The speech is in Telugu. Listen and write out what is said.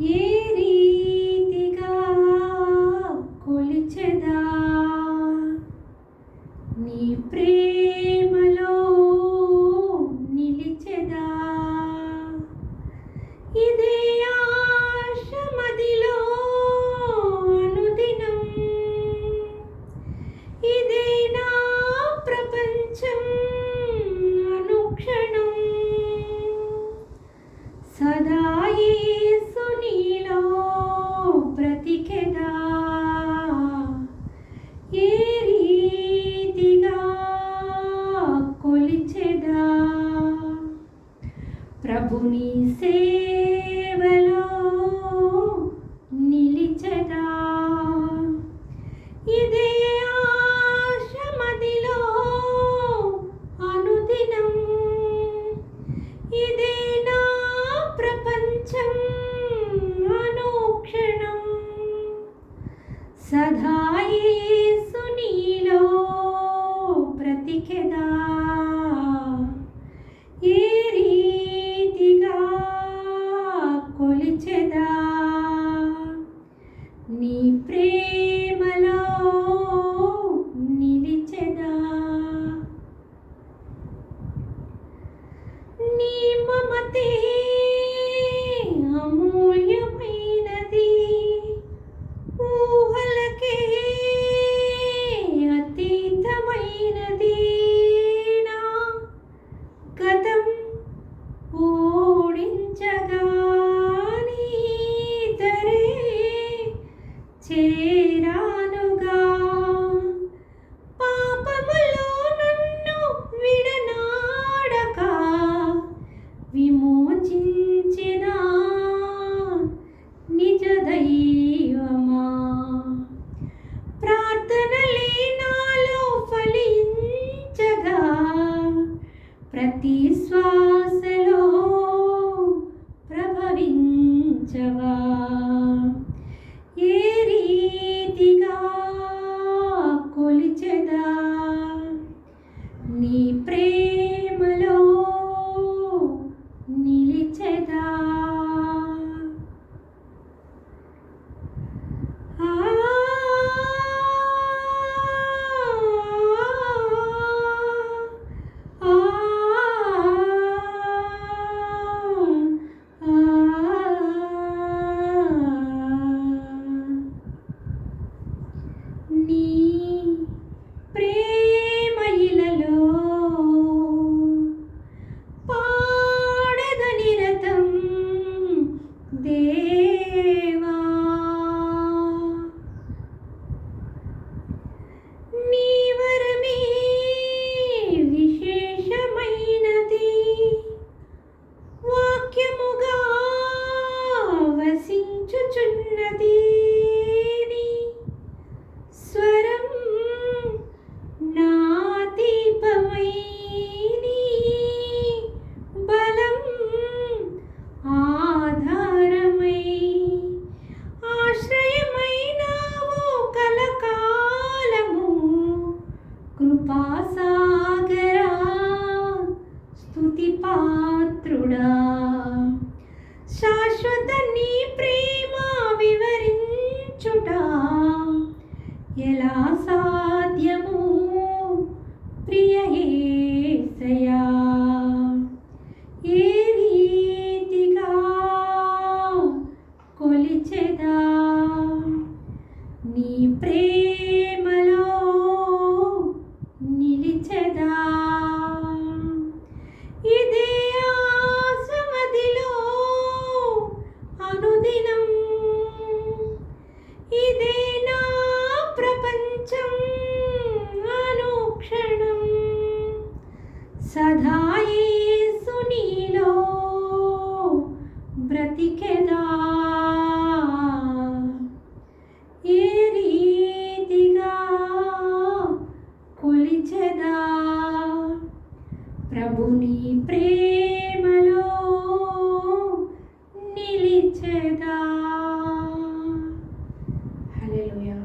ఏ రీతిగా కొలిచెదా? నీ ప్రేమ सदा सुनी लो प्रतिकेदा let దేవుడా శాశ్వత నీ ప్రేమ వివరించుట ఎలా సా ప్రభుని ప్రేమలో నిలిచెదా. హలో